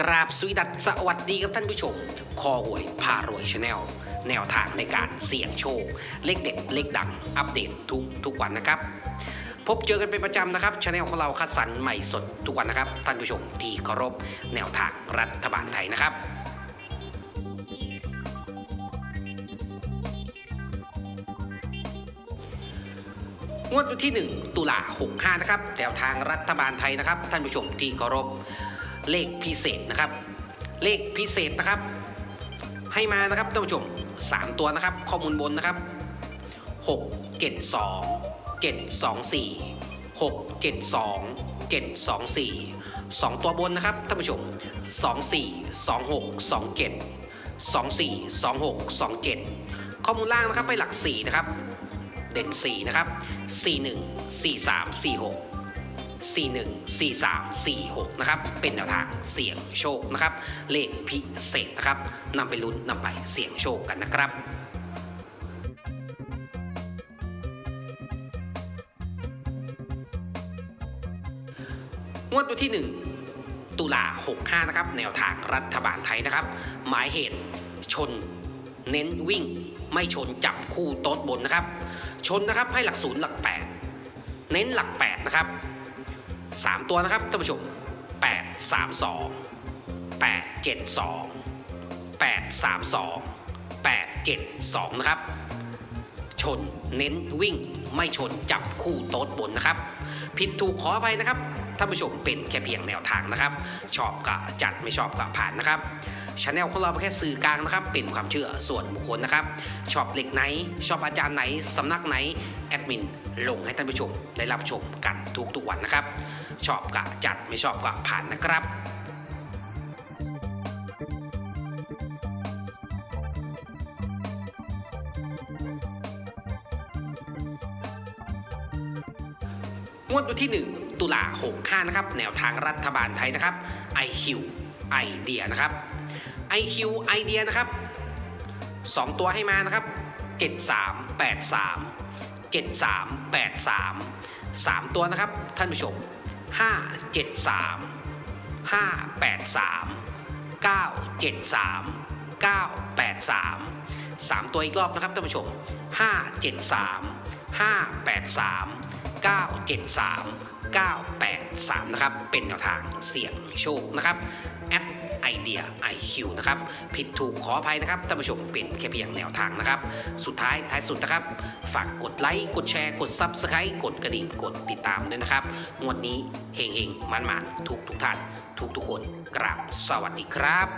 กราบสวีดัสสวัสดีครับท่านผู้ชม คอหวยพารวยชาแนลแนวทางในการเสี่ยงโชค เลขเด็ดเลขดัง อัปเดตทุกทุกวันนะครับ พบเจอกันเป็นประจำนะครับชาแนลของเราคัดสรรใหม่สดทุกวันนะครับ ท่านผู้ชมที่เคารพแนวทางรัฐบาลไทยนะครับงวดวันที่ 1 ตุลา65 นะครับแนวทางรัฐบาลไทยนะครับ ท่านผู้ชมที่เคารพ เลขพิเศษนะครับ เลขพิเศษนะครับ ให้มานะครับท่านผู้ชม 3 ตัวนะครับ ข้อมูลบนนะครับ 6 7 2 7 2 4 6 7 2 7 2 4 2 ตัวบนนะครับท่านผู้ชม 2 4 2 6 2 7 2 4 2 6 2 7 ข้อมูลล่างนะครับไปหลัก 4 นะครับ เด่น 4 นะครับ 41 43 46 41 43 46 นะครับ เป็นแนวทางเสี่ยงโชคนะครับ เลขพิเศษนะครับนำไปลุ้นนำไปเสี่ยงโชคกันนะครับงวดวันที่ 1 ตุลา 65 นะครับ แนวทางรัฐบาลไทยนะครับ หมายเหตุชนเน้นวิ่ง ไม่ชนจับคู่โต๊ดบนนะครับ ชนนะครับให้หลักศูนย์หลัก 8 เน้นหลัก 8 นะครับ 3 ตัวนะครับท่านผู้ชม 8 3 2 8 7 2 8 3 2 8 7 2 นะครับ ชนเน้นวิ่งไม่ชนจับคู่โต๊ดบนนะครับ ผิดถูกขออภัยนะครับท่านผู้ชมเป็นแค่เพียงแนวทางนะครับ ชอบก็จัดไม่ชอบก็ผ่านนะครับชาแนลของเราเป็นแค่สื่อกลางนะครับ เป็นความเชื่อส่วนบุคคลนะครับ ชอบเหล็กไหน ชอบอาจารย์ไหน สำนักไหน แอดมินลงให้ท่านผู้ชมได้รับชมกัน ทุกๆวันนะครับ ชอบก็จัดไม่ชอบก็ผ่านนะครับงวดวันที่ 1 ตุลา65 นะครับ แนวทางรัฐบาลไทยนะครับ IQ ไอเดียนะครับ IQ ไอเดียนะครับ 2 ตัวให้มานะครับ 7383 7383 3 ตัวนะครับ ท่านผู้ชม 573 583 973 983 3 ตัวอีกรอบนะครับท่านผู้ชม 573 583 973 983 นะครับ เป็นแนวทางเสี่ยงโชคนะครับแอดไอเดีย IQ นะครับ ผิดถูกขออภัยนะครับท่านผู้ชมเป็นแค่เพียงแนวทางนะครับ สุดท้ายท้ายสุดนะครับ ฝากกดไลค์กดแชร์กด Subscribe กดกระดิ่งกดติดตามด้วยนะครับ งวดนี้เฮงเฮงมันมันๆทุกทุกท่าน ทุกทุกคนกราบสวัสดีครับ